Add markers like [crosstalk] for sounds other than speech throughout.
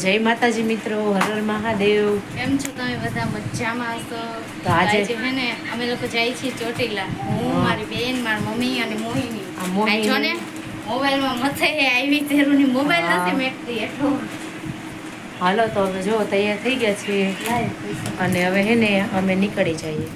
જય માતાજી મિત્રો હર હર મહાદેવ. કેમ છો તમે બધા? મજામાં હશો? તો આજે- છે ને અમે લોકો જઈએ છીએ ચોટીલા. હું મારી બેન મારી મમ્મી અને મોહિની. આ મોહિની- જો ને મોબાઈલમાં મથે આવી તેરુની મોબાઈલ નથી મેકતી એટલો. હાલો તો હવે જો તૈયાર થઈ ગયા છીએ. અને હવે હે ને અમે નીકળી જઈએ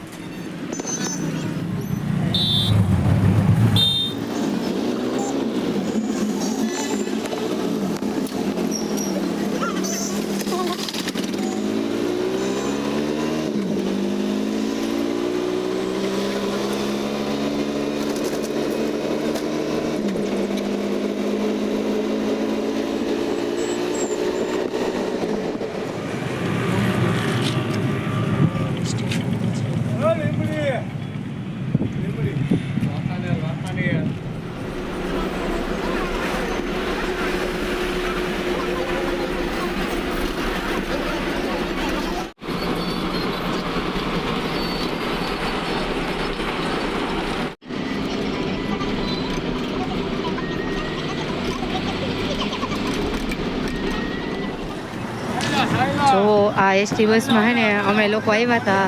જો આ એસટી બસમાં હે ને અમે લોકો આવ્યા હતા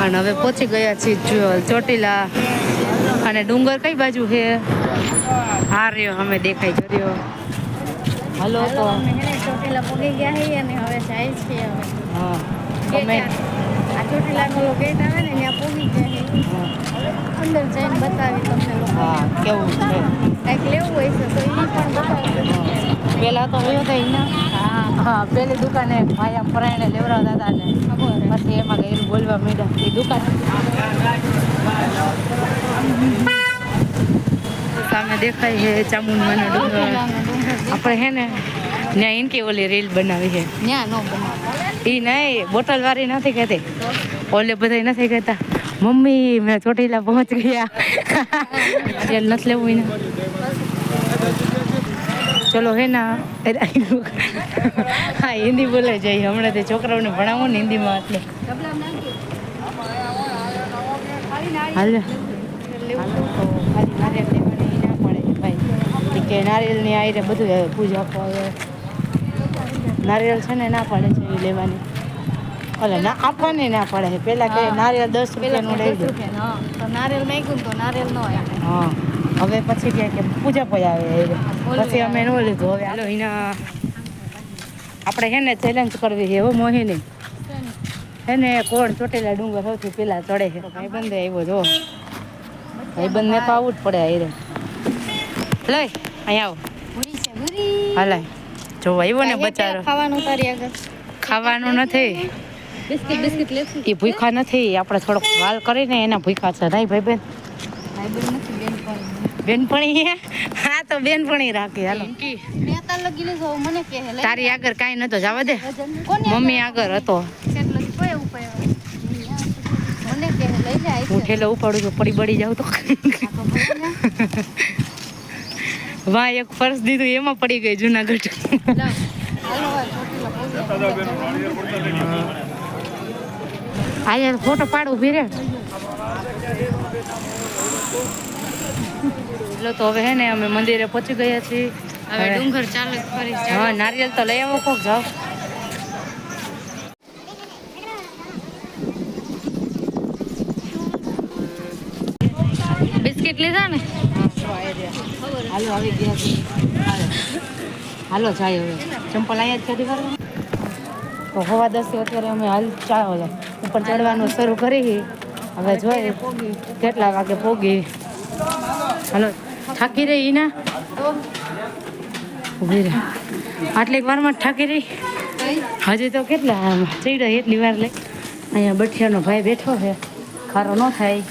અને હવે પહોંચી ગયા છીએ ચોટીલા. અને ડુંગર કઈ બાજુ છે હા રહ્યો અમે દેખાઈ જર્યો હલો તો ચોટીલા પહોંચી ગયા છીએ અને હવે જાય છીએ હવે. હા અમે આ ચોટીલાનો ગેટ આવે ને ત્યાં પૂરી જાય અંદર જઈને બતાવી તમને લોકો. હા કેવું છે? કંઈક લેવું હોય છે તો એ પણ બતાવી. પેલા તો હોય હતા એના હા. હા પેલી દુકાને ભાઈ ફરાઈને લેવડાવતા હતા ને. પછી એમાં ગઈ બોલવા માંડ્યા એ દુકાન. સામે દેખાય છે ચામુંડમાનો ડુંગર. આપણે હે ને ત્યાં ઇનકી ઓલી રીલ બનાવી છે. ત્યાં નો બનાવે. એ નહીં બોટલ વાળી નથી કહેતી. ઓલે બધા નથી કહેતા. મમ્મી, મેં ચોટીલા પહોંચ ગયા. તેલ નથી લેવું એને. ચલો હે ના હા, હિન્દી બોલે જઈએ હમણાં તે છોકરાઓને ભણાવો ને હિન્દીમાં એટલે. હાલ. હાલો, તો ખાલી નારિયેળ ના પડે ભાઈ કે નારિયેળની આયરે બધું પૂજા આવે નારિયેળ છે ને ના પડે છે એ લેવાની. ઓલે ના આપવાની ના પડે છે. પેલા કે નારિયેળ દસ રૂપિયાનું લઈ દો. તો નારિયેળ ને તો નારિયેળ નો આવે. હા. હવે પછી કે કે પૂજા પૈયા આવે પછી અમે નો લીધું. હવે હાલો એના આપણે હે ને ચેલેન્જ કરવી છે હો મોહિની. હે ને કોણ ચોટેલા ડુંગર સૌથી પેલા ચડે છે. ભાઈબંધે આવ્યો જો. ભાઈબંધને તો આવવું જ પડે આયરે લઈ અહીંયા આવો. હાલાય જો આવ્યો ને બચારો. ખાવાનું તારી આગળ. ખાવાનું નથી. બિસ્કિટ બિસ્કિટ લેશું એ ભૂખા નથી. આપણે થોડોક વાલ કરીને એના ભૂખા છે. નહીં ભાઈ બેન. ભાઈબંધ નથી બેન પણ બેનપણી હા? તો બેનપણી રાખી. હાલો. મેં તાર આગળ કાંઈ નતો જવા દે. મમ્મી આગળ હતો. કેટલો કોઈ ઉપાય મને કે લઈ જાય હું ઠેલો ઉપાડું છું પડી બળી જાઉં તો. [laughs] વાહ એક પર્સ દીધું એમાં પડી ગઈ જુનાગઢ. આજે ફોટો પાડું ભીરે એટલે તો હવે હે ને અમે મંદિરે પહોંચી ગયા છીએ. હવે ડુંગર ચાલુ ફરી હા નારિયેલ તો લઈ આવો કોક જાવ બિસ્કિટ લીધા ને? હાલો આવી ગયા હાલો. હાલો જાય હવે. ચંપલ અહીંયા જ કરી તો હવા દસે અત્યારે અમે હાલ ચા ઉપર ચડવાનું શરૂ કરી. હવે જોઈએ કેટલા વાગે પોગી. હાલો થાકી રહી ના ઊભી રહે. આટલીક વારમાં થાકી રહી? હજી તો કેટલા ચડ્યો એટલી વાર લે. અહીંયા બઠિયાનો ભાઈ બેઠો છે. ખારો ન થાય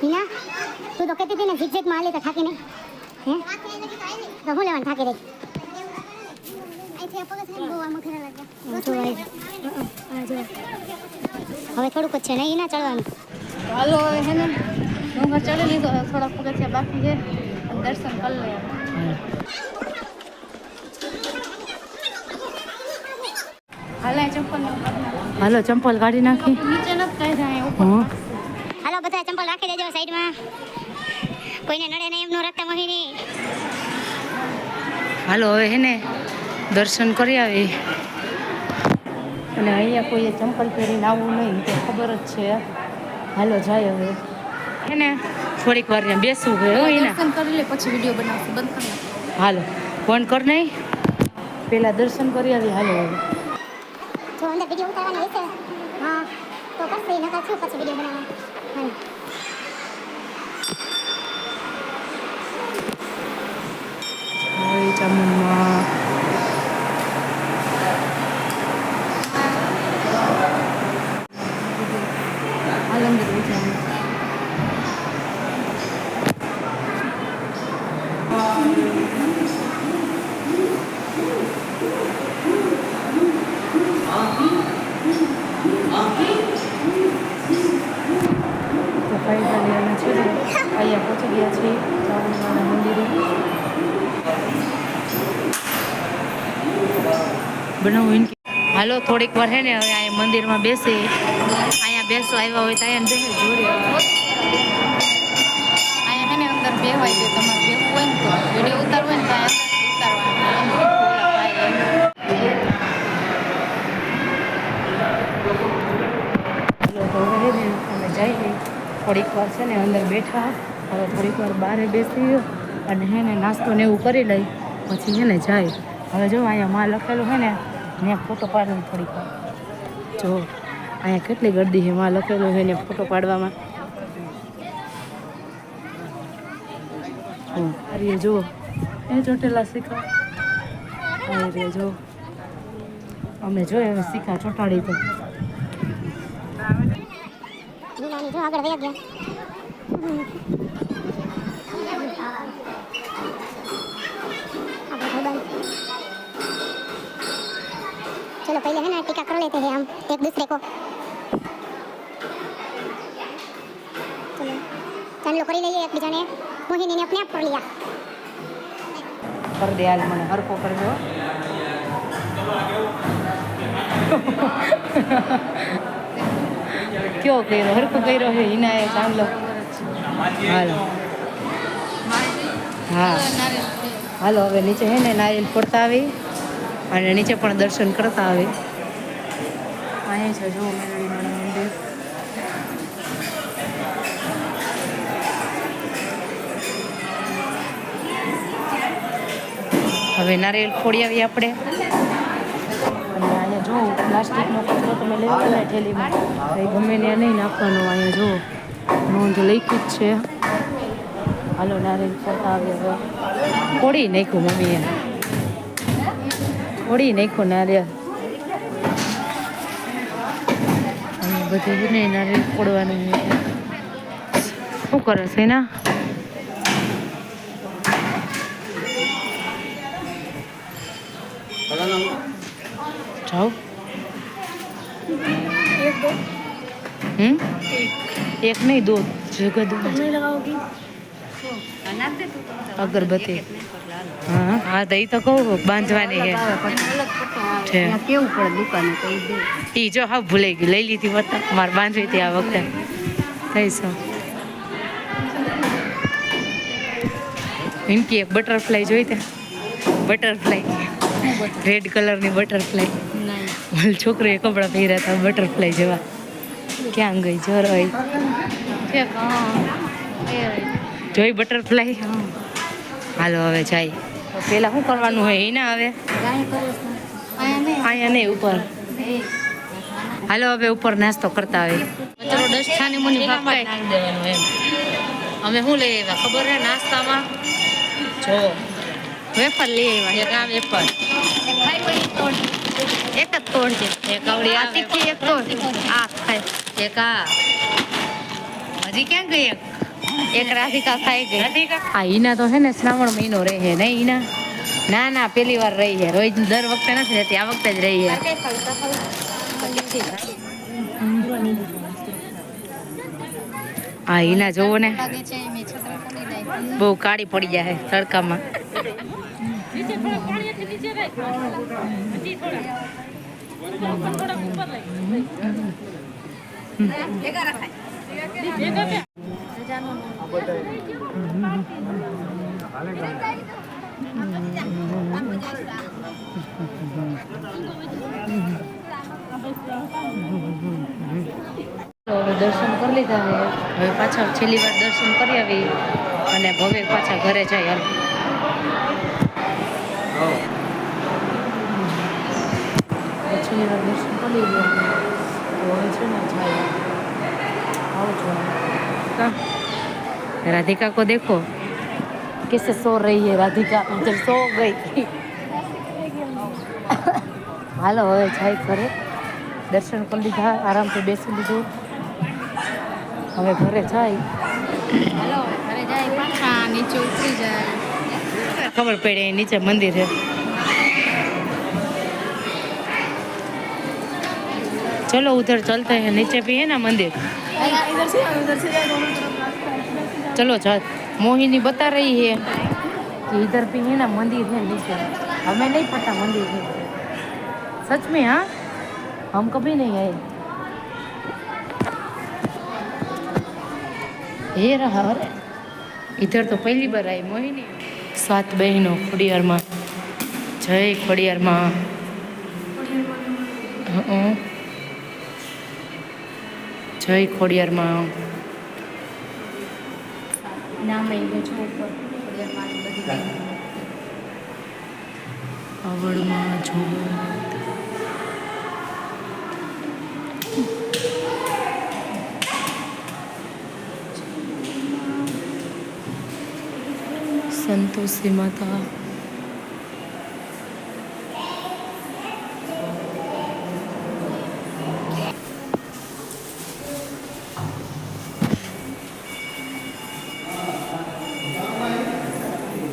હિના તું તો કહેતી હતી ને ઝિકઝેકમાં આલે તો થાકી નહીં. હે? તો હું લેવાનું? થાકી રહી. હવે થોડુંક જ છે ને એ ના ચડવાનું. હાલો હવે હે ને ડુંગર ચડી લીધો થોડાક પગથિયા બાકી છે. દર્શન કરી લઈએ. હાલે ચંપલ હાલો ચંપલ કાઢી નાખી. નીચે નથી ઉપર હાલો બધા ચંપલ રાખી દેજો સાઈડમાં. કોઈને નડે નહીં એમનું રાખતા મોહિની. હાલો હવે હે ને દર્શન કરી આવી. અને અહીંયા કોઈએ ચંપલ પહેરીને આવવું નહીં તો ખબર જ છે. હાલો જાય હવે. હે ને થોડીક વાર ત્યાં બેસવું હોય હો એના દર્શન કરી લે પછી વીડિયો બનાવશું બંધ કરી હાલો ફોન કર નહીં. પેલા દર્શન કરી આવી હાલો હવે. જો અંદર વીડિયો ઉતારવાની હશે હા તો કરશે નકર શું પછી વીડિયો બનાવવા હાલો જય ચામુંડમાં હાલ અંદર બેઠા તો ફાઇનલી અમે છે ને અહીંયા પહોંચી ગયા છીએ ચામુંડમાના મંદિરે બનાવું હાલો, થોડીક વાર હે ને, હવે અહીંયા મંદિરમાં બેસે. અહીંયા બેસો, આવ્યા હોય તો અહીંયા બેસે, જોડે અહીંયા છે ને, અંદર બેવાય દે તમારે બેવું હોય ને તો વીડિયો ઉતારવો ને તો અહીંયા હે થોડીક વાર છે ને, અંદર બેઠા. હવે થોડીક વાર બહાર બેસી અને હે ને, નાસ્તો ને એવું કરી લઈ પછી હે ને, જાય. હવે જો, અહીંયા માં લખેલું હે ને ત્યાં ફોટો પાડવું થોડીક જો, અહીંયા કેટલી ગરદી છે એમાં લખેલું છે ને ફોટો પાડવામાં. આ રહ્યો એ ચોટેલા સિક્કા અરે જો. અમે જોઈએ હવે સિક્કા ચોટાડી તો. चलो पहले है ना टीका कर लेते हैं हम एक दूसरे को चलो ચાંદલો કરી લઈએ એકબીજાને મોહિનીને अपने आप कर लिया કરી દે હાલ મને હરકો કરજો કયો કર્યો હરકો કર્યો છે હિનાએ ચાંદલો હાલો હા હાલો હવે નીચે હે ને નારિયેલ ફોડતા આવી અને નીચે પણ દર્શન કરતા આવે. અહીંયા છે જો મેળવીમાનું મંદિર. હવે નારિયેલ ફોડી આવીએ આપણે. અને અહીંયા જો પ્લાસ્ટિકનો કચરો તમે લઈ લો ને થેલીમાં. એ ગમે ને નહીં નાખવાનો અહીંયા જો નોંધ લખી જ છે. હાલો નારિયેલ ફોડતા આવીએ હવે. ફોડી નાખ્યું મમ્મીએ. ફોડી નાખ્યું નારિયેલ અને બધું ને નારિયેલ ફોડવાનું શું કરે છે એના? જાઓ. હમ? એક નહીં દો. જગત અગરબત્તી. હા હા તો એ તો કહું બાંધવાની છે. કેવું પડે દુકાને એ જો હા ભૂલાઈ ગઈ. લઈ લીધી વતા મારે બાંધવી હતી આ વખતે. થઈ ઇનકી એક બટરફ્લાય જોઈ તે? બટરફ્લાય. રેડ કલરની બટરફ્લાય. છોકરીએ કપડાં પહેર્યા હતા બટરફ્લાય જેવા. ક્યાં ગઈ જરોય ઠીક હા એ જોઈ બટરફ્લાય. હાલો હવે જાય. પેલા શું કરવાનું હોય? એના છો. અહીંયા નહીં. ઉપર. હાલો હવે ઉપર નાસ્તો કરતા આવે કચરો ડસ્ટાની મને દેવાનું એમ. અમે શું લઈ આવ્યા? ખબર હે નાસ્તામાં? જો. વેફર લઈ આવ્યા. એક આ વેફર. એક જ તોડજે એક આવડી આ આ તીખી એક તોડ. આ ખાય. એક આ. હજી ક્યાં ગઈ એક? એક રાધિકા ખાઈ ગઈ. આ ઈના તો છે ને શ્રાવણ મહિનો રહે છે નહીં ઈના? ના ના પેલી વાર રહી છે. રોજ દર વખતે નથી રહેતી આ વખતે જ રહી છે. હા હિના જોવો ને. લાગે છે મેં છત્રી ખોલી નાખી બહુ કાળી પડી જાય તડકામાં. તો હવે દર્શન કરી લીધા હવે પાછા છેલ્લી વાર દર્શન કરી આવી અને ભવે પાછા ઘરે જાય હાલ. છેલ્લી વાર દર્શન કરી લીધું. હવે છે ને જાય આવજો કા? राधिका को देखो कैसे सो रही है राधिका उधर सो गई હાલો હવે જાય ઘરે દર્શન કરી લીધા આરામથી બેસી લીધું હવે ઘરે જાય હાલો ઘરે જાય પાછા નીચે ઉતરી જાય ખબર પડે અહીં નીચે મંદિર છે चलो उधर चलते हैं नीचे भी है ना मंदिर चलो छत मोहिनी बता रही है कि इधर पे है ना मंदिर है नीचे हमें नहीं पता मंदिर है सच में हाँ हम कभी नहीं आए ये रहा अरे इधर तो पहली बार आई मोहिनी सात बहनों ખોડિયારમાં જય ખોડિયારમાં જય ખોડિયાર માં નામ લઈ છો ઉપર આવડમાં જો સંતોષી માતા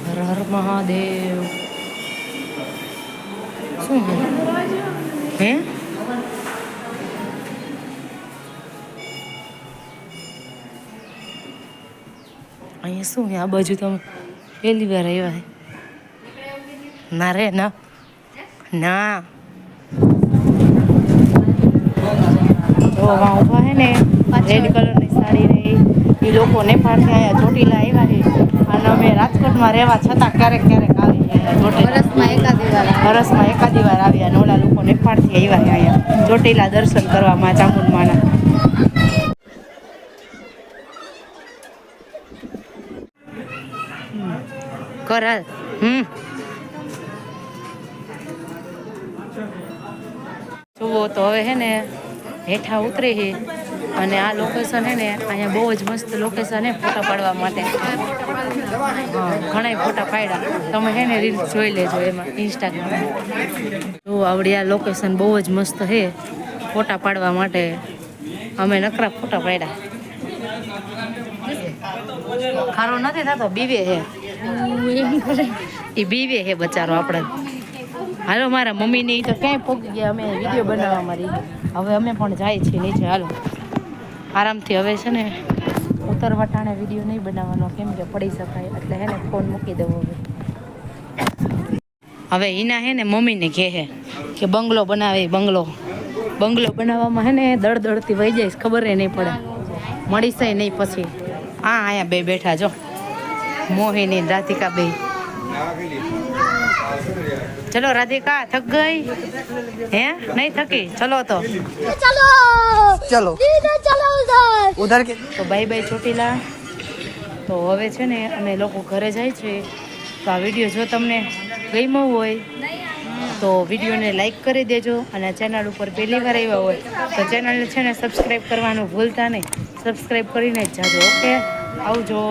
હર હર મહાદેવ. શું હે? અહીંયા શું હે? આ બાજુ તમે પહેલી વાર આવ્યા હે. ના રે, ના. ના. જો વા ઊભા હે ને. રેડ કલરની સાડી એ લોકોને પણ અહીંયા ચોટીલા આવ્યા છે. અને અમે રાજકોટમાં રહેવા છતાં ક્યારેક ક્યારેક આવી અહીંયા ચોટીલા. વર્ષમાં એકાદી વાર વરસમાં એકાદી વાર આવ્યા અને ઓલા લોકો નેપાળથી આવ્યા અહીંયા. ચોટીલા દર્શન કરવામાં ચામુંડમાના. કરાલ હમ. જુઓ તો હવે હે ને હેઠા ઉતરે છે અને આ લોકેશન હે ને, અહીંયા બહુ જ મસ્ત લોકેશન હે ફોટા પાડવા માટે. ઘણા ફોટા પાડ્યા. તમે હે ને રીલ્સ જોઈ લેજો એમાં ઇન્સ્ટાગ્રામ તો આવડી આ લોકેશન બહુ જ મસ્ત છે, ફોટા પાડવા માટે. અમે નકરા ફોટા પાડ્યા. ખારો નથી થતો, બીવે હે એ બીવે હે બચારો આપણે. હાલો મારા મમ્મીને તો ક્યાંય પોગી ગયા, અમે વીડિયો બનાવવા મારી. હવે અમે પણ જાય છીએ નીચે, હાલો. આરામથી હવે છે ને ઉત્તર વટાણે વીડિયો નહીં બનાવવાનો, કેમ કે પડી શકાય. એટલે હે ને ફોન મૂકી દેવો હવે. હવે હિના હે ને મમ્મીને કહે હે કે બંગલો બનાવે, બંગલો. બંગલો બનાવવામાં હે ને દળ દળથી વહી જઈશ ખબર નહીં પડે. મળીશ નહીં પછી. હા અહીંયા બે બેઠા જો. મોહિની રાધિકા બે ચલો રાધિકા થક ગઈ? હે? નહીં થકી? ચલો તો. ચલો! ચલો. ચલો ઉધર. કે તો બાય બાય ચોટીલા. તો હવે છે ને અમે લોકો ઘરે જાય છે. તો આ વીડિયો જો તમને ગમ્યો હોય તો વિડીયોને લાઇક કરી દેજો અને ચેનલ ઉપર પહેલી વાર આવ્યા હોય તો ચેનલને છે ને સબસ્ક્રાઈબ કરવાનું ભૂલતા નહીં. સબસ્ક્રાઈબ કરીને જ જાજો ઓકે આવજો.